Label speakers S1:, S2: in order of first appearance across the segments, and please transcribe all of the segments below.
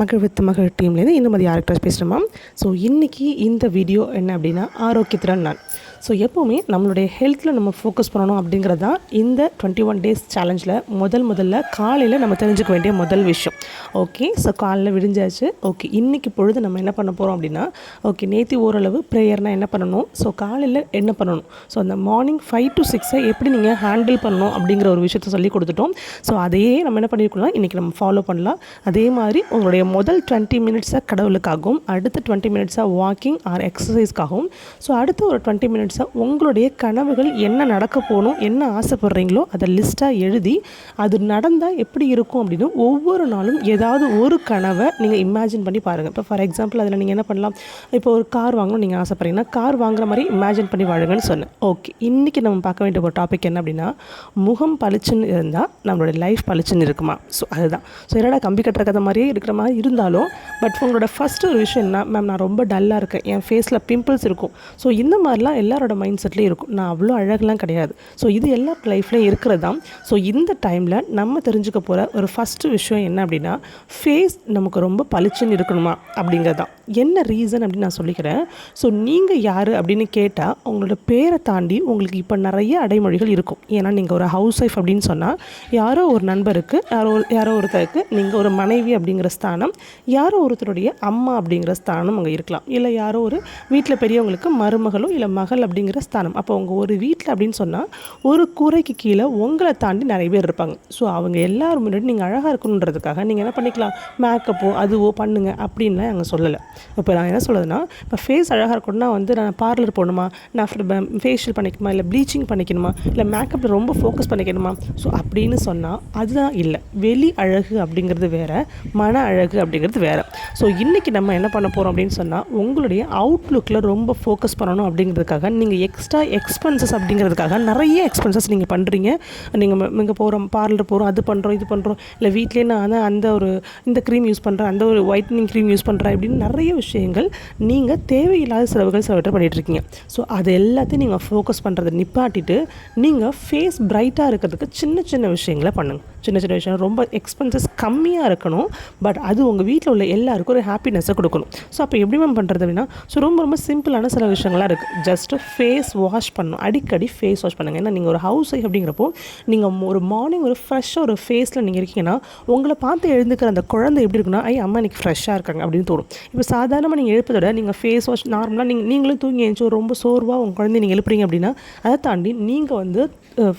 S1: மகள் வித் மகள் டீம்லேருந்து இன்னும் அது யார்கிட்ட பேசுகிறோமா ஸோ இன்றைக்கி இந்த வீடியோ என்ன அப்படின்னா ஆரோக்கியத்துடன் நான் ஸோ எப்போவுமே நம்மளுடைய ஹெல்த்தில் நம்ம ஃபோக்கஸ் பண்ணணும் அப்படிங்கிறது தான் இந்த டுவெண்ட்டி ஒன் டேஸ் சேலஞ்சில் முதல் முதல்ல காலையில் நம்ம தெரிஞ்சுக்க வேண்டிய முதல் விஷயம். ஓகே ஸோ காலையில் விடிஞ்சாச்சு. ஓகே இன்றைக்கி பொழுது நம்ம என்ன பண்ண போகிறோம் அப்படின்னா ஓகே நேற்று ஓரளவு ப்ரேயர்னால் என்ன பண்ணணும்? ஸோ காலையில் என்ன பண்ணணும்? ஸோ அந்த மார்னிங் ஃபைவ் டு சிக்ஸை எப்படி நீங்கள் ஹேண்டில் பண்ணணும் அப்படிங்கிற ஒரு விஷயத்த சொல்லி கொடுத்துட்டோம். ஸோ அதையே நம்ம என்ன பண்ணியிருக்கோம்னா இன்றைக்கி நம்ம ஃபாலோ பண்ணலாம். அதே மாதிரி உங்களுடைய முதல் டுவெண்ட்டி மினிட்ஸாக கடவுளுக்காகவும் அடுத்த டுவெண்ட்டி மினிட்ஸாக வாக்கிங் ஆர் எக்ஸசைஸ்க்காகவும் ஸோ அடுத்த ஒரு டுவெண்ட்டி மினிட்ஸாக உங்களுடைய கனவுகள் என்ன நடக்க போகணும் என்ன ஆசைப்பட்றீங்களோ அதை லிஸ்ட்டாக எழுதி அது நடந்தால் எப்படி இருக்கும் அப்படின்னு ஒவ்வொரு நாளும் ஏதாவது ஒரு கனவை நீங்கள் இமேஜின் பண்ணி பாருங்கள் இப்போ ஃபார் எக்ஸாம்பிள் அதில் நீங்கள் என்ன பண்ணலாம்? இப்போ ஒரு கார் வாங்கணும் நீங்கள் ஆசைப்படுறீங்கன்னா கார் வாங்குற மாதிரி இமேஜின் பண்ணி வாழுங்கன்னு சொன்னேன். ஓகே இன்றைக்கி நம்ம பார்க்க வேண்டிய ஒரு டாபிக் என்ன அப்படின்னா முகம் பளிச்சுன்னு இருந்தால் நம்மளுடைய லைஃப் பளிச்சுன்னு இருக்குமா? ஸோ அதுதான். ஸோ என்னடா கம்பி கட்டுற கதை மாதிரியே இருக்கிற மாதிரி இருந்தாலும் பட் உங்களோட ஃபஸ்ட்டு ஒரு விஷயம் என்ன? மேம் நான் ரொம்ப டல்லாக இருக்கேன். என் ஃபேஸில் பிம்பிள்ஸ் இருக்கும். ஸோ இந்த மாதிரிலாம் எல்லாரோட மைண்ட் செட்லேயும் இருக்கும். நான் அவ்வளோ அழகெலாம் கிடையாது. ஸோ இது எல்லா லைஃப்லேயும் இருக்கிறது தான் ஸோ இந்த டைமில் நம்ம தெரிஞ்சுக்க போகிற ஒரு ஃபஸ்ட்டு விஷயம் என்ன அப்படின்னா ஃபேஸ் நமக்கு ரொம்ப பளிச்சுன்னு இருக்கணுமா? அப்படிங்கிறது தான் என்ன ரீசன் அப்படின்னு நான் சொல்லிக்கிறேன். ஸோ நீங்கள் யார் அப்படின்னு கேட்டால் உங்களோட பேரை தாண்டி உங்களுக்கு இப்போ நிறைய அடைமொழிகள் இருக்கும். ஏன்னா நீங்கள் ஒரு ஹவுஸ் ஒய்ஃப் அப்படின்னு சொன்னால் யாரோ ஒரு நண்பருக்கு யாரோ ஒரு யாரோ ஒருத்தருக்கு நீங்கள் ஒரு மனைவி அப்படிங்கிற ஸ்தான் ஸ்தானம். யாரோ ஒருத்தருடைய அம்மா அப்படிங்கிற ஸ்தானம் அங்கே இருக்கலாம். இல்லை யாரோ ஒரு வீட்டில் பெரியவங்களுக்கு மருமகளோ இல்லை மகள் அப்படிங்கிற ஸ்தானம். அப்போ அவங்க ஒரு வீட்டில் அப்படின்னு சொன்னால் ஒரு கூரைக்கு கீழே உங்களை தாண்டி நிறைய பேர் இருப்பாங்க. ஸோ அவங்க எல்லாரும் முன்னாடி நீங்கள் அழகாக இருக்கணுன்றதுக்காக நீங்கள் என்ன பண்ணிக்கலாம்? மேக்கப்போ அதுவோ பண்ணுங்க அப்படின்லாம் நாங்கள் சொல்லலை. இப்போ நான் என்ன சொல்லுதுன்னா இப்போ ஃபேஸ் அழகாக இருக்கணும்னா வந்து நான் பார்லர் போகணுமா? நான் ஃபேஷியல் பண்ணிக்கணுமா? இல்லை ப்ளீச்சிங் பண்ணிக்கணுமா? இல்லை மேக்கப்பில் ரொம்ப ஃபோக்கஸ் பண்ணிக்கணுமா? ஸோ அப்படின்னு சொன்னால் அதுதான் இல்லை. வெளி அழகு அப்படிங்கிறது வேறு மன அழகு அப்படிங்கிறது வேறு. ஸோ இன்றைக்கி நம்ம என்ன பண்ண போகிறோம் அப்படின்னு சொன்னால் உங்களுடைய அவுட்லுக்கில் ரொம்ப ஃபோக்கஸ் பண்ணணும் அப்படிங்கிறதுக்காக நீங்கள் எக்ஸ்ட்ரா எக்ஸ்பென்சஸ் அப்படிங்கிறதுக்காக நிறைய எக்ஸ்பென்சஸ் நீங்கள் பண்ணுறீங்க நீங்கள் இங்கே போகிறோம் பார்லர் போகிறோம் அது பண்ணுறோம் இது பண்ணுறோம் இல்லை வீட்லேயே நான் அந்த ஒரு இந்த க்ரீம் யூஸ் பண்ணுறேன் அந்த ஒரு ஒயிட்னிங் க்ரீம் யூஸ் பண்ணுறேன் அப்படின்னு நிறைய விஷயங்கள் நீங்கள் தேவையில்லாத செலவுகள் செலவிட்ட பண்ணிகிட்ருக்கீங்க ஸோ அது எல்லாத்தையும் நீங்கள் ஃபோக்கஸ் பண்ணுறதை நிப்பாட்டிட்டு நீங்கள் ஃபேஸ் பிரைட்டாக இருக்கிறதுக்கு சின்ன சின்ன விஷயங்களை பண்ணுங்கள் சின்ன சின்ன விஷயம் ரொம்ப எக்ஸ்பென்சஸ் கம்மியாக இருக்கணும் பட் அது அது உங்கள் வீட்டில் உள்ள எல்லாருக்கும் ஒரு ஹாப்பினஸ்ஸை கொடுக்கணும். ஸோ அப்போ எப்படி மேம் பண்ணுறது அப்படின்னா ஸோ ரொம்ப ரொம்ப சிம்பிளான சில விஷயங்கள்லாம் இருக்குது ஜஸ்ட்டு ஃபேஸ் வாஷ் பண்ணணும். அடிக்கடி ஃபேஸ் வாஷ் பண்ணுங்கள் ஏன்னா நீங்கள் ஒரு ஹவுஸ் ஒய்ஃப் அப்படிங்கிறப்போ நீங்கள் ஒரு மார்னிங் ஒரு ஃப்ரெஷ்ஷாக ஒரு ஃபேஸில் நீங்கள் இருக்கீங்கன்னா உங்களை பார்த்து எழுந்துக்கிற அந்த குழந்தை எப்படி இருக்குன்னா ஐ அம்மா இன்னைக்கு ஃப்ரெஷ்ஷாக இருக்காங்க அப்படின்னு தோணும். இப்போ சாதாரணமாக நீங்கள் எழுப்பதோட நீங்கள் ஃபேஸ் வாஷ் நார்மலாக நீங்கள் நீங்களும் தூங்கி எழுந்துச்சு ரொம்ப சோர்வாக உங்கள் குழந்தை நீங்கள் எழுப்புறீங்க அப்படின்னா அதை தாண்டி நீங்கள் வந்து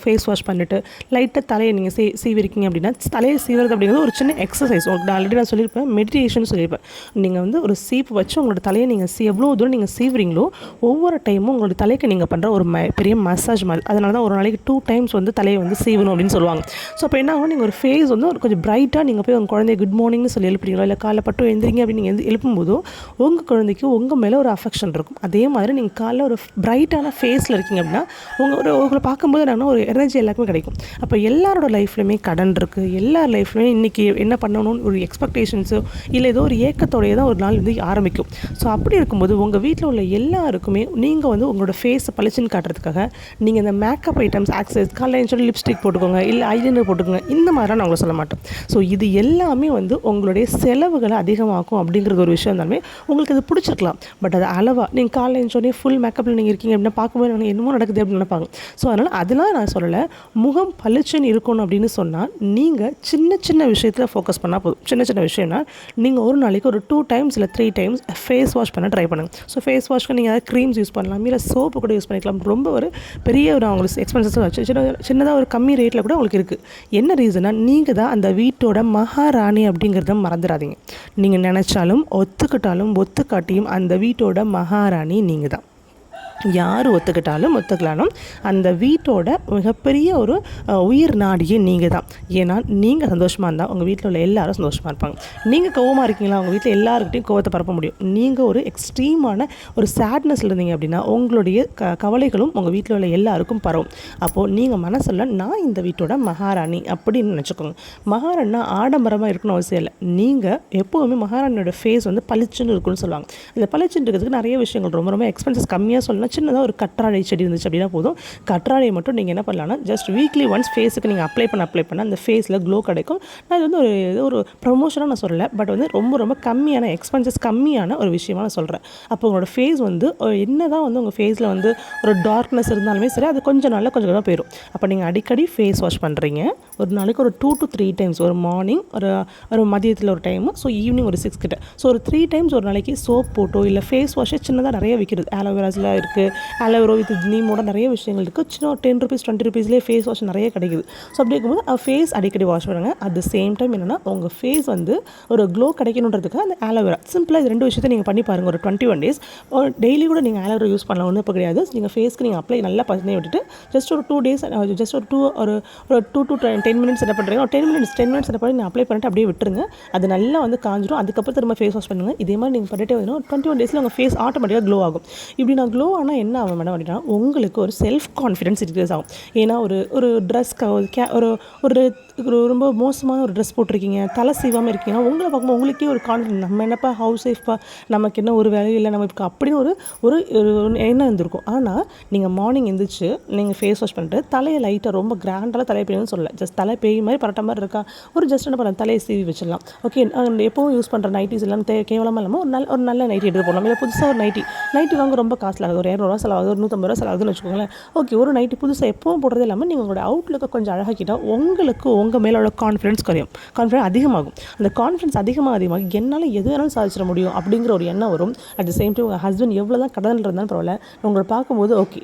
S1: ஃபேஸ் வாஷ் பண்ணிவிட்டு லைட்டாக தலையை நீங்கள் சீ சீவிருக்கீங்க அப்படின்னா தலையை சீவிறது அப்படிங்கிறது ஒரு சின்ன எக்ஸசைஸ் உங்களுக்கு ஆல்ரெடி நான் சொல்லி சொல்லியிருப்பேன் மெடிடேஷன் சொல்லியிருப்பேன். நீங்கள் வந்து ஒரு சீப்பு வச்சு உங்களோட தலையை நீங்கள் சீ எவ்வளோ தூரம் நீங்கள் சீவுறீங்களோ ஒவ்வொரு டைமும் உங்களோட தலைக்கு நீங்கள் பண்ணுற ஒரு ம பெரிய மசாஜ் மாதிரி. அதனால தான் ஒரு நாளைக்கு டூ டைம்ஸ் வந்து தலையை வந்து சீவணும் அப்படின்னு சொல்லுவாங்க. ஸோ அப்போ என்ன ஆகும் நீங்கள் ஒரு ஃபேஸ் வந்து ஒரு கொஞ்சம் பிரைட்டாக நீங்கள் போய் உங்கள் குழந்தைய குட் மார்னிங்னு சொல்லி எழுப்புறீங்களோ இல்லை காலைல பட்டு எழுந்திரிங்க அப்படின்னு நீங்கள் எழுப்பும்போதோ உங்கள் குழந்தைக்கு உங்கள் மேலே ஒரு அஃபெக்ஷன் இருக்கும். அதே மாதிரி நீங்கள் காலைல ஒரு பிரைட்டான ஃபேஸில் இருக்கீங்க அப்படின்னா உங்கள் ஒரு உங்களை பார்க்கும்போது என்னென்னா ஒரு எனர்ஜி எல்லாருக்குமே கிடைக்கும். அப்போ எல்லாரோட லைஃப்லையுமே கடன் இருக்குது எல்லார் லைஃப்லையுமே இன்றைக்கி என்ன பண்ணணும்னு ஒரு எக்ஸ்பெக்டேஷன் எக்ஸ்பெக்டேஷன்ஸோ இல்லை ஏதோ ஒரு ஏக்கத்தோடைய தான் ஒரு நாள் வந்து ஆரம்பிக்கும். ஸோ அப்படி இருக்கும்போது உங்கள் வீட்டில் உள்ள எல்லாருக்குமே நீங்கள் வந்து உங்களோட ஃபேஸை பளிச்சுன்னு காட்டுறதுக்காக நீங்கள் இந்த மேக்கப் ஐட்டம்ஸ் ஆக்சஸ் காலையில் சொல்லி லிப்ஸ்டிக் போட்டுக்கோங்க இல்லை ஐலைனர் போட்டுக்கோங்க இந்த மாதிரிலாம் நான் உங்களை சொல்ல மாட்டேன். ஸோ இது எல்லாமே வந்து உங்களுடைய செலவுகளை அதிகமாக்கும் அப்படிங்கிறது ஒரு விஷயம் இருந்தாலுமே உங்களுக்கு அது பிடிச்சிருக்கலாம். பட் அது அளவாக நீங்கள் காலையில் சொன்னே ஃபுல் மேக்கப்பில் நீங்கள் இருக்கீங்க அப்படின்னா பார்க்கும்போது எனக்கு என்னமோ நடக்குது அப்படின்னு நினைப்பாங்க. ஸோ அதனால் அதெல்லாம் நான் சொல்லலை. முகம் பளிச்சுன்னு இருக்கணும் அப்படின்னு சொன்னால் நீங்கள் சின்ன சின்ன விஷயத்தில் ஃபோக்கஸ் பண்ணால் போதும். சின்ன சின்ன விஷயம் அப்படின்னா நீங்கள் ஒரு நாளைக்கு ஒரு டூ டைம்ஸ் இல்லை த்ரீ டைம்ஸ் ஃபேஸ் வாஷ் பண்ண ட்ரை பண்ணுங்கள் ஸோ ஃபேஸ் வாஷ்க்கு நீங்கள் ஏதாவது க்ரீம்ஸ் யூஸ் பண்ணலாம். இல்லை சோப்பு கூட யூஸ் பண்ணிக்கலாம். ரொம்ப ஒரு பெரிய ஒரு அவங்களுக்கு எக்ஸ்பென்சஸ் வச்சு சின்ன சின்னதாக ஒரு கம்மி ரேட்டில் கூட உங்களுக்கு இருக்குது என்ன ரீசனாக நீங்கள் தான் அந்த வீட்டோட மகாராணி அப்படிங்கிறத மறந்துடாதீங்க நீங்கள் நினச்சாலும் ஒத்துக்கிட்டாலும் ஒத்துக்காட்டியும் அந்த வீட்டோட மகாராணி நீங்கள் தான். யார் ஒத்துக்கிட்டாலும் ஒத்துக்கலாலும் அந்த வீட்டோட மிகப்பெரிய ஒரு உயிர் நாடியே நீங்கள் தான். ஏன்னா நீங்கள் சந்தோஷமாக இருந்தால் உங்கள் வீட்டில் உள்ள எல்லாரும் சந்தோஷமாக இருப்பாங்க. நீங்கள் கோவமாக இருக்கீங்களா உங்கள் வீட்டில் எல்லாருக்கிட்டையும் கோவத்தை பரப்ப முடியும். நீங்கள் ஒரு எக்ஸ்ட்ரீமான ஒரு சேட்னஸில் இருந்தீங்க அப்படின்னா உங்களுடைய க கவலைகளும் உங்கள் வீட்டில் உள்ள எல்லாருக்கும் பரவும். அப்போது நீங்கள் மனசில் நான் இந்த வீட்டோட மகாராணி அப்படின்னு நினச்சிக்கோங்க. மகாராணினா ஆடம்பரமாக இருக்கணும் அவசியம் இல்லை. நீங்கள் எப்போவுமே மகாராணியோட ஃபேஸ் வந்து பளிச்சுன்னு இருக்குன்னு சொல்லுவாங்க. இந்த பளிச்சுன்னு இருக்கிறதுக்கு நிறைய விஷயங்கள் ரொம்ப ரொம்ப எக்ஸ்பென்சஸ் கம்மியாக சொல்லணும். பண்ணலாம் சின்னதாக ஒரு கற்றாழை செடி இருந்துச்சு அப்படின்னா போதும். கற்றாழையை மட்டும் நீங்கள் என்ன பண்ணலாம்னா ஜஸ்ட் வீக்லி ஒன்ஸ் ஃபேஸுக்கு நீங்கள் அப்ளை பண்ண அப்ளை பண்ண அந்த ஃபேஸில் க்ளோ கிடைக்கும். நான் இது வந்து ஒரு இது ஒரு ப்ரொமோஷனாக நான் சொல்லலை. பட் வந்து ரொம்ப ரொம்ப கம்மியான எக்ஸ்பென்சஸ் கம்மியான ஒரு விஷயமா நான் சொல்கிறேன் அப்போ உங்களோட ஃபேஸ் வந்து என்ன தான் வந்து உங்கள் ஃபேஸில் வந்து ஒரு டார்க்னஸ் இருந்தாலுமே சரி அது கொஞ்சம் நாளில் கொஞ்சம் கொஞ்சம் போயிடும் அப்போ நீங்கள் அடிக்கடி ஃபேஸ் வாஷ் பண்ணுறீங்க ஒரு நாளைக்கு ஒரு டூ டு த்ரீ டைம்ஸ் ஒரு மார்னிங் ஒரு ஒரு மதியத்தில் ஒரு டைமு ஸோ ஈவினிங் ஒரு சிக்ஸ் கிட்ட. ஸோ ஒரு த்ரீ டைம்ஸ் ஒரு நாளைக்கு சோப் போட்டோ இல்லை ஃபேஸ் வாஷே சின்னதாக நிறைய விற்கிறது ஆலோவேராஸில் இருக்குது ஆலோவேரோ வித் நீமோட நிறைய விஷயங்கள் இருக்குது சின்ன டென் ருபீஸ் டுவெண்ட்டி ருபீஸ்லேயே ஃபேஸ் வாஷ் நிறைய கிடைக்குது. ஸோ அப்படி இருக்கும்போது ஃபேஸ் அடிக்கடி வாஷ் பண்ணுங்க. அட் த சேம் டைம் என்னென்னா உங்கள் ஃபேஸ் வந்து ஒரு க்ளோ கிடைக்கணுன்றதுக்கு அந்த ஆலோவேரா சிம்பிளாக இது ரெண்டு விஷயத்தை நீங்கள் பண்ணி பாருங்கள் ஒரு டுவெண்ட்டி ஒன் டேஸ் டெய்லி கூட நீங்கள் ஆலோவேரா யூஸ் பண்ணலாம். ஒன்றும் இப்போ கிடையாது. நீங்கள் ஃபேஸ்க்கு நீங்கள் அப்ளை நல்லா பசங்க விட்டுட்டு ஜஸ்ட் ஒரு டூ டேஸ் ஜஸ்ட் ஒரு டூ ஒரு ஒரு டூ டூ டென் மினிட்ஸ் என்ன பண்ணுறீங்க ஒரு டென் மினிட்ஸ் டென் மினிட்ஸ் என்ன பண்ணி நீங்கள் அப்ளை பண்ணிட்டு அப்படியே விட்டுருங்க. அது நல்லா வந்து காஞ்சிடும் அதுக்கப்புறம் திரும்ப ஃபேஸ் வாஷ் பண்ணுங்கள் இதே மாதிரி நீங்கள் பண்ணிட்டே வந்து டுவெண்ட்டி ஒன் டேஸில் உங்கள் ஃபேஸ் ஆட்டோமேட்டிக்காக க்ளோ ஆகும். இப்படி நான் க்ளோ ஆனால் என்ன ஆகும் மேடம் அப்படின்னா உங்களுக்கு ஒரு செல்ஃப் கான்ஃபிடன்ஸ் இன்க்ரீஸ் ஆகும். ஏன்னா ஒரு ஒரு ட்ரெஸ்க்கு கே ஒரு ஒரு ஒரு ரொம்ப மோசமான ஒரு ட்ரெஸ் போட்டிருக்கீங்க. தலை செய்வாமல் இருக்கீங்கன்னா உங்களை பார்க்கும்போது உங்களுக்கே ஒரு கான்ஃபிடன்ஸ் நம்ம என்னப்பா ஹவுஸ் ஒய்ஃபாக நமக்கு என்ன ஒரு வேலையும் இல்லை. நம்ம இப்போ அப்படின்னு ஒரு ஒரு எண்ணம் இருந்திருக்கும். ஆனால் நீங்கள் மார்னிங் எழுந்திரிச்சு நீங்கள் ஃபேஸ் வாஷ் பண்ணிட்டு தலையை லைட்டாக ரொம்ப கிராண்டாக தலையை பெய்யணும்னு சொல்லலை. ஜஸ்ட் தலை பெய்ய மாதிரி பரட்ட மாதிரி இருக்கா? ஒரு ஜஸ்ட் என்ன பண்ணலாம்? தலையை சீவி வச்சிடலாம். ஓகே எப்போவும் யூஸ் பண்ணுற நைட்டிஸ் எல்லாம் தே கேவலமாக இல்லாமல் ஒரு நல்ல ஒரு நல்ல நைட்டி எடுத்து போடலாம். இல்லை புதுசாக ஒரு நைட்டி நைட்டி வாங்க ரொம்ப காஸ்ட்லி ஆகுது ஒரு இரநூறுவா செலவாகுது. ஒரு நூற்றம்பது ரூபா செலவாகுதுன்னு வச்சுக்கோங்களேன். ஓகே ஒரு நைட்டி புதுசாக எப்பவும் போடுறது இல்லாமல் நீங்கள் உங்களோட அவுட்லுக்கை கொஞ்சம் அழகாக்கிட்டால் உங்களுக்கு உங்கள் மேலே உள்ள கான்ஃபிடன்ஸ் குறையும். கான்ஃபிடன்ஸ் அதிகமாகும். அந்த கான்ஃபிடன்ஸ் அதிகமாக அதிகமாக என்னால் எது வேணாலும் சாதிச்சிட முடியும் அப்படிங்கிற ஒரு எண்ணம் வரும். அட் த சேம் டைம் உங்கள் ஹஸ்பண்ட் எவ்வளோ தான் கடன் இருந்தாலும் பரவாயில்ல. உங்களை பார்க்கும்போது ஓகே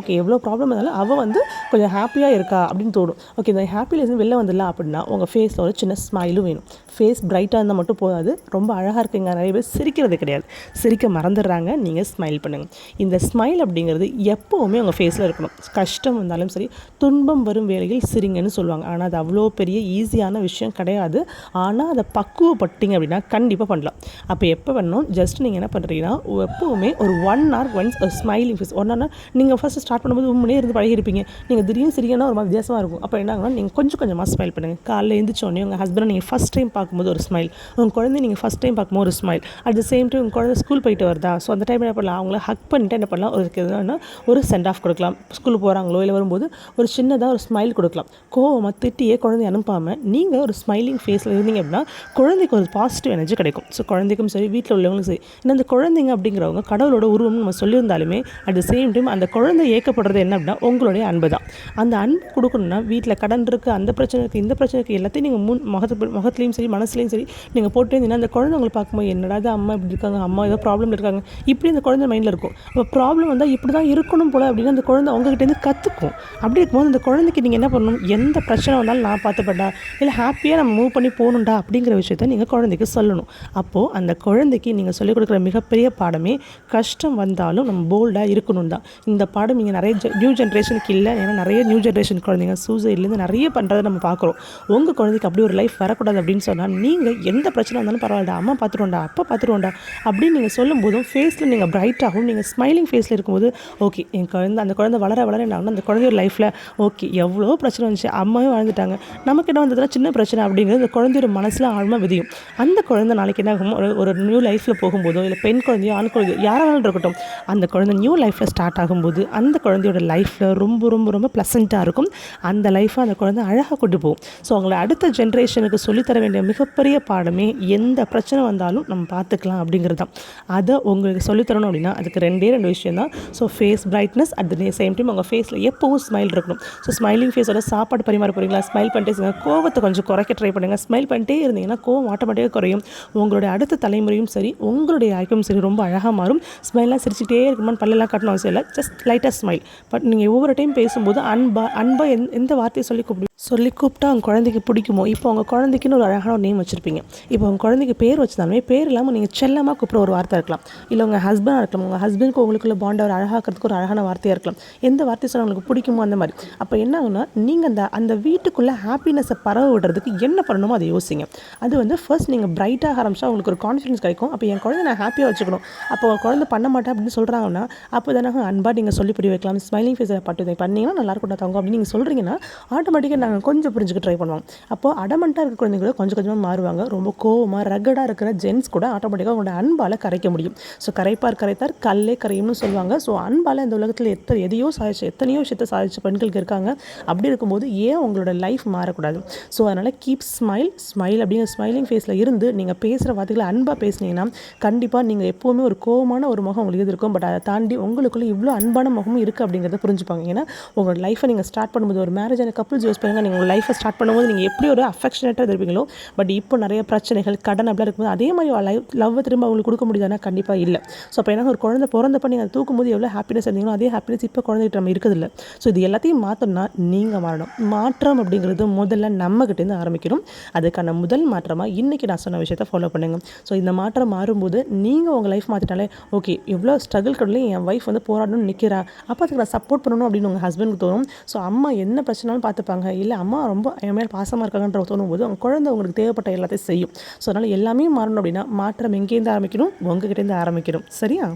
S1: ஓகே எவ்வளோ ப்ராப்ளம் இருந்தாலும் அவள் வந்து கொஞ்சம் ஹாப்பியாக இருக்கா அப்படின்னு தோணும். ஓகே இந்த ஹாப்பிலேருந்து வெளில வந்துடலாம் அப்படின்னா உங்கள் ஃபேஸில் ஒரு சின்ன ஸ்மைலும் வேணும். ஃபேஸ் பிரைட்டாக இருந்தால் மட்டும் போதாது. ரொம்ப அழகாக இருக்குங்க நிறைய பேர் சிரிக்கிறது கிடையாது. சிரிக்க மறந்துடுறாங்க. நீங்கள் ஸ்மைல் பண்ணுங்கள் இந்த ஸ்மைல் அப்படிங்கிறது எப்போவுமே உங்கள் ஃபேஸில் இருக்கணும். கஷ்டம் வந்தாலும் சரி துன்பம் வரும் வேலையில் சிரிங்கன்னு சொல்லுவாங்க. ஆனால் அது அவ்வளோ பெரிய ஈஸியான விஷயம் கிடையாது. ஆனால் அதை பக்குவப்பட்டீங்க அப்படின்னா கண்டிப்பாக பண்ணலாம். அப்போ எப்போ பண்ணணும்? ஜஸ்ட் நீங்கள் என்ன பண்ணுறீங்கன்னா எப்போவுமே ஒரு ஒன் ஹவர் ஒன்ஸ் ஒரு ஸ்மைலிங் ஃபேஸ் ஒன் ஹவர் நீங்கள் ஃபஸ்ட்டு ஸ்டார்ட் பண்ணும்போது உண்மையே இருந்து பழகிருப்பீங்க. நீங்கள் திடீர்னு சிரிக்கனா ஒரு மாதிரி வித்தியாசமாக இருக்கும். அப்போ என்ன ஆகும்னா நீங்கள் கொஞ்சம் கொஞ்சமாக ஸ்மைல் பண்ணுங்கள் காலைல எழுந்திரிச்சோடனே உங்கள் ஹஸ்பண்டை நீங்கள் ஃபஸ்ட் டைம் பார்க்கும்போது ஒரு ஸ்மைல் உங்கள் குழந்தை நீங்கள் ஃபஸ்ட் டைம் பார்க்கும்போது ஒரு smile at the same time உங்கள் குழந்தை ஸ்கூல் போயிட்டு வருதா? ஸோ அந்த டைம் என்ன பண்ணலாம்? அவங்கள ஹக் பண்ணிட்டு என்ன பண்ணலாம்? ஒரு எதுனா ஒரு சென்ட் ஆஃப் கொடுக்கலாம். ஸ்கூலுக்கு போகிறாங்களோ இல்லை வரும்போது ஒரு சின்னதாக ஒரு ஸ்மைல் கொடுக்கலாம். கோவமாக திட்டியே குழந்தைய அனுப்பாமல் நீங்கள் ஒரு ஸ்மைலிங் ஃபேஸில் இருந்தீங்க அப்படின்னா குழந்தைக்கு ஒரு பாசிட்டிவ் எனர்ஜி கிடைக்கும். ஸோ குழந்தைக்கும் சரி வீட்டில் உள்ளவங்களுக்கும் சரி ஏன்னா அந்த குழந்தைங்க அப்படிங்கிறவங்க கடவுளோட உருவம்னு நம்ம சொல்லியிருந்தாலுமே அட் த சேம் டைம் அந்த குழந்தை ஏக்கப்படுறது என்ன அப்படின்னா உங்களுடைய அன்பு தான். அந்த அன்பு கொடுக்கணும்னா வீட்டில் கடன் இருக்குது அந்த பிரச்சனை இருக்குது இந்த பிரச்சனை இருக்குது எல்லாத்தையும் நீங்கள் முன் முகத்து முகத்துலேயும் சரி மனசுலையும் சரி நீங்கள் போட்டு இருந்தீங்கன்னா அந்த குழந்தை உங்களை பார்க்கும்போது என்னடா இது அம்மா இப்படி இருக்காங்க அம்மா ஏதோ ப்ராப்ளம் இருக்காங்க இப்படி அந்த குழந்தை மைண்டில் இருக்கும். அப்போ ப்ராப்ளம் வந்தால் இப்படி தான் இருக்கணும் போல் அப்படின்னு அந்த குழந்தை உங்ககிட்டேருந்து கற்றுக்கும் அப்படி இருக்கும்போது அந்த குழந்தைக்கு நீங்கள் என்ன பண்ணணும்? எந்த பிரச்சனை வந்தாலும் நான் பார்த்துப்படா இல்லை ஹாப்பியாக நம்ம மூவ் பண்ணி போகணுண்டா அப்படிங்கிற விஷயத்த நீங்கள் குழந்தைக்கு சொல்லணும். அப்போது அந்த குழந்தைக்கு நீங்கள் சொல்லிக் கொடுக்குற மிகப்பெரிய பாடமே கஷ்டம் வந்தாலும் நம்ம போல்டாக இருக்கணும் தான் இந்த பாடம் இங்கே நிறைய நியூ ஜென்ரேஷனுக்கு இல்லை. ஏன்னா நிறைய நியூ ஜென்ரேஷன் குழந்தைங்க சூசைட்லேருந்து நிறைய பண்ணுறதை நம்ம பார்க்குறோம். உங்கள் குழந்தைக்கு அப்படி ஒரு லைஃப் வரக்கூடாது அப்படின்னு சொன்னால் நீங்கள் எந்த பிரச்சனை வந்தாலும் பரவாயில்ல அம்மா பார்த்துருவோண்டா அப்பா பார்த்துருவோண்டா அப்படின்னு நீங்கள் சொல்லும்போதும் ஃபேஸில் நீங்கள் பிரைட்டாகவும் நீங்கள் ஸ்மைலிங் ஃபேஸில் இருக்கும்போது ஓகே என் குழந்தை அந்த குழந்தை வளர வளர என்ன அந்த குழந்தையோட லைஃப்பில் ஓகே எவ்வளோ பிரச்சனை வந்துச்சு. அம்மாவே வாழ்ந்துட்டாங்க. நமக்கு என்ன வந்ததுன்னா சின்ன பிரச்சனை அப்படிங்கிறது அந்த குழந்தையோட மனசில் ஆழமாக விதியும் அந்த குழந்தை நாளைக்கு என்ன ஆகும் ஒரு ஒரு நியூ லைஃப்பில் போகும்போதோ இல்லை பெண் குழந்தையோ ஆண் குழந்தையோ யாராலும் இருக்கட்டும் அந்த குழந்தை நியூ லைஃப்பில் ஸ்டார்ட் ஆகும்போது அந்த குழந்தையோட லைஃப்பில் ரொம்ப ரொம்ப ரொம்ப ப்ளசண்ட்டாக இருக்கும். அந்த லைஃப்பை அந்த குழந்தை அழகாக கொண்டு போகும். ஸோ அவங்கள அடுத்த ஜென்ரேஷனுக்கு சொல்லித்தர வேண்டிய மிகப்பெரிய பாடமே எந்த பிரச்சனை வந்தாலும் நம்ம பார்த்துக்கலாம் அப்படிங்கிறது தான். அதை உங்களுக்கு சொல்லித்தரணும் அப்படின்னா அதுக்கு ரெண்டே ரெண்டு விஷயம் தான். So face brightness at the same time உங்கள் ஃபேஸில் எப்போவும் ஸ்மைல் இருக்கணும். ஸோ ஸ்மைலிங் ஃபேஸோட சாப்பாடு பரிமாற போகிறீங்களா ஸ்மைல் பண்ணிட்டேங்க கோவத்தை கொஞ்சம் குறைக்க ட்ரை பண்ணுங்கள் ஸ்மைல் பண்ணிட்டே இருந்தீங்கன்னா கோவம் ஆட்டோமேட்டிக்காக குறையும். உங்களுடைய அடுத்த தலைமுறையும் சரி உங்களுடைய ஐக்கும் சரி ரொம்ப அழகாக மாறும். ஸ்மைலாக சிரிச்சுட்டே இருக்குமான்னு பல்லெல்லாம் கட்டணும் அவசியம் இல்லை. ஜஸ்ட் லைட்டாக ஸ்மைல் பட் நீங்கள் ஒவ்வொரு டைம் பேசும்போது அன்பா அன்பா எந் எந்த வார்த்தையை சொல்லி கூப்பிடு சொல்லி கூப்பிட்டா அவங்க குழந்தைக்கு பிடிக்குமோ? இப்போ அவங்க குழந்தைக்குன்னு ஒரு அழகான ஒரு நேம் வச்சுருப்பீங்க. இப்போ உங்கள் குழந்தைக்கு பேர் வச்சிருந்தாலுமே பேர் இல்லாமல் நீங்கள் செல்லமாக கூப்பிட்ற ஒரு வார்த்தை இருக்கலாம். இல்லை உங்கள் ஹஸ்பண்டாக இருக்கலாம். உங்கள் ஹஸ்பண்ட்க்கு உங்களுக்குள்ள பாண்டை ஒரு அழகாக்கிறதுக்கு ஒரு அழகான வார்த்தையாக இருக்கலாம். எந்த வார்த்தை சொல்ல உங்களுக்கு பிடிக்குமோ அந்த மாதிரி. அப்போ என்ன ஆகுனா நீங்கள் அந்த அந்த வீட்டுக்குள்ளே ஹாப்பினஸை பரவ விடுறதுக்கு என்ன பண்ணணுமோ அதை யோசிங்க. அது வந்து ஃபர்ஸ்ட் நீங்கள் பிரைட்டாக ஆரம்பிச்சா உங்களுக்கு ஒரு கான்ஃபிடன்ஸ் கிடைக்கும். அப்போ என் குழந்தை நான் ஹாப்பியாக வச்சுக்கணும். அப்போ ஒரு குழந்தை பண்ண மாட்டேன் அப்படின்னு சொல்கிறாங்கன்னா அப்போ தானே அன்பாக நீங்கள் சொல்லி புரிய வைக்கலாம். ஸ்மைலிங் ஃபேஸை பட்டு பண்ணிங்கன்னா நல்லா இருக்கும் தங்க அப்படின்னு நீங்கள் சொல்கிறீங்கன்னா ஆட்டோமேட்டிக்காக நாங்கள் கொஞ்சம் புரிஞ்சுக்க ட்ரை பண்ணுவோம். அப்போ அடமெண்ட்டாக இருக்க குழந்தைங்க கூட கொஞ்சம் கொஞ்சமாக மாறுவாங்க. ரொம்ப கோவமாக ரகடாக இருக்கிற ஜென்ஸ் கூட ஆட்டோமேட்டிக்காக உங்களோட அன்பால் கரைக்க முடியும். ஸோ கரைப்பார் கரைத்தார் கல்லே கரையும்னு சொல்லுவாங்க. ஸோ அன்பால் இந்த உலகத்தில் எத்தனை எதையோ சாதிச்சு எத்தனையோ விஷயத்த சாதிச்சு பெண்களுக்கு இருக்காங்க. அப்படி இருக்கும்போது ஏன் உங்களோட லைஃப் மாறக்கூடாது. ஸோ அதனால் கீப் ஸ்மைல் ஸ்மைல் அப்படிங்கிற ஸ்மைலிங் ஃபேஸில் இருந்து நீங்கள் பேசுகிற வார்த்தைகளை அன்பாக பேசுனீங்கன்னா கண்டிப்பாக நீங்கள் எப்போவுமே ஒரு கோவமான ஒரு முகம் உங்களுக்கு இருக்கும் பட் அதை தாண்டி உங்களுக்குள்ளே இவ்வளோ அன்பான முகமும் இருக்குது அப்படிங்கிறத புரிஞ்சுப்பாங்க. ஏன்னா உங்களோட லைஃப்பை நீங்கள் ஸ்டார்ட் பண்ணும்போது ஒரு மேரேஜ் ஆன கப்புள்ஸ் யூஸ் பண்ணுங்கள் நீங்கள் உங்கள் லைஃப்பை ஸ்டார்ட் பண்ணும்போது நீங்கள் எப்படி ஒரு அஃபெக்ஷனேட்டாக இருப்பீங்களோ பட் இப்போ நிறைய பிரச்சனைகள் கடன் அப்படிலாம் இருக்கும்போது அதே மாதிரி லைஃப் லவ் திரும்ப அவங்களுக்கு கொடுக்க முடியுதானா கண்டிப்பாக இல்லை. ஸோ அப்போ ஏன்னா ஒரு குழந்தை பிறந்தப்ப நீங்கள் அதை தூக்கும்போது எவ்வளோ ஹாப்பினஸ் இருந்தீங்களோ அதே ஹாப்பினஸ் இப்போ குழந்தைகிட்ட நம்ம இல்லை ஸோ இது எல்லாத்தையும் மாற்றணும்னா நீங்கள் மாறணும். மாற்றம் அப்படிங்கிறது முதல்ல நம்மக்கிட்டேருந்து ஆரம்பிக்கணும். அதுக்கான முதல் மாற்றமாக இன்றைக்கி நான் சொன்ன விஷயத்தை ஃபாலோ பண்ணுங்கள் ஸோ இந்த மாற்றம் மாறும்போது நீங்கள் உங்கள் லைஃப் மாற்றிட்டாலே ஓகே எவ்வளோ ஸ்ட்ரகிள் கடலையும் என் ஒய்ஃப் வந்து போராடணும்னு நிற்கிறா அப்போ அதுக்கு நான் சப்போர்ட் பண்ணணும் அப்படின்னு உங்கள் ஹஸ்பண்டுக்கு தோணும். ஸோ அம்மா என்ன பிரச்சனாலும் பார்த்துப்பாங்க இல்லை அம்மா ரொம்ப என் மேலே பாசமாக இருக்காங்கன்ற தோணும் போது அவங்க குழந்தை உங்களுக்கு தேவைப்பட்ட எல்லாத்தையும் செய்யும். ஸோ அதனால் எல்லாமே மாறணும் அப்படின்னா மாற்றம் எங்கேருந்து ஆரம்பிக்கணும்? உங்ககிட்டேருந்து ஆரம்பிக்கணும். சரியா?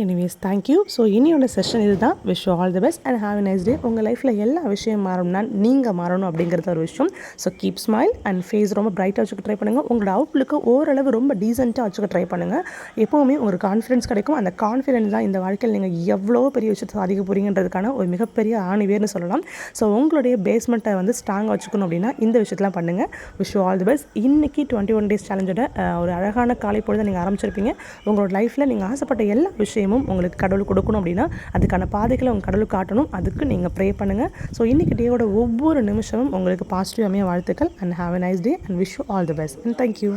S1: எனிவேஸ் தேங்க்யூ ஸோ இனியோட செஷன் இது தான் wish all the best and have a nice day உங்கள் லைஃப்பில் எல்லா விஷயம் மாறணும்னா நீங்கள் மாறணும் அப்படிங்கிறது ஒரு விஷயம். So keep smile and face ரொம்ப பிரைட்டாக வச்சுக்க ட்ரை பண்ணுங்கள் உங்களோட அவுட்லுக்கு ஓரளவு ரொம்ப டீசெண்டாக வச்சுக்க ட்ரை பண்ணுங்கள் எப்போவுமே உங்களுக்கு கான்ஃபிடன்ஸ் கிடைக்கும். அந்த கான்ஃபிடன்ஸ் தான் இந்த வாழ்க்கையில் நீங்கள் எவ்வளோ பெரிய விஷயத்தை சாதிக்க போகிறீங்கன்றதுக்கான ஒரு மிகப்பெரிய ஆணிவேர்னு சொல்லலாம். ஸோ உங்களுடைய பேஸ்மெண்ட்டை வந்து ஸ்ட்ராங்காக வச்சுக்கணும் அப்படின்னா இந்த விஷயத்தெலாம் பண்ணுங்கள் விஷ் ஆல் தி பெஸ்ட் இன்றைக்கி டுவெண்ட்டி ஒன் டேஸ் சேலஞ்சோட ஒரு அழகான காலை பொழுது நீங்கள் ஆரம்பிச்சிருப்பீங்க. உங்களோட லைஃப்பில் நீங்கள் ஆசைப்பட்ட எல்லா விஷயமும் தினமும் உங்களுக்கு கடவுள் கொடுக்கணும் அப்படின்னா அதுக்கான பாதைகளை உங்கள் கடவுள் காட்டணும். அதுக்கு நீங்கள் ப்ரே பண்ணுங்கள் ஸோ இன்றைக்கி டேயோட ஒவ்வொரு நிமிஷமும் உங்களுக்கு பாசிட்டிவ் அமைய வாழ்த்துக்கள். And have a nice day and wish you all the best and thank you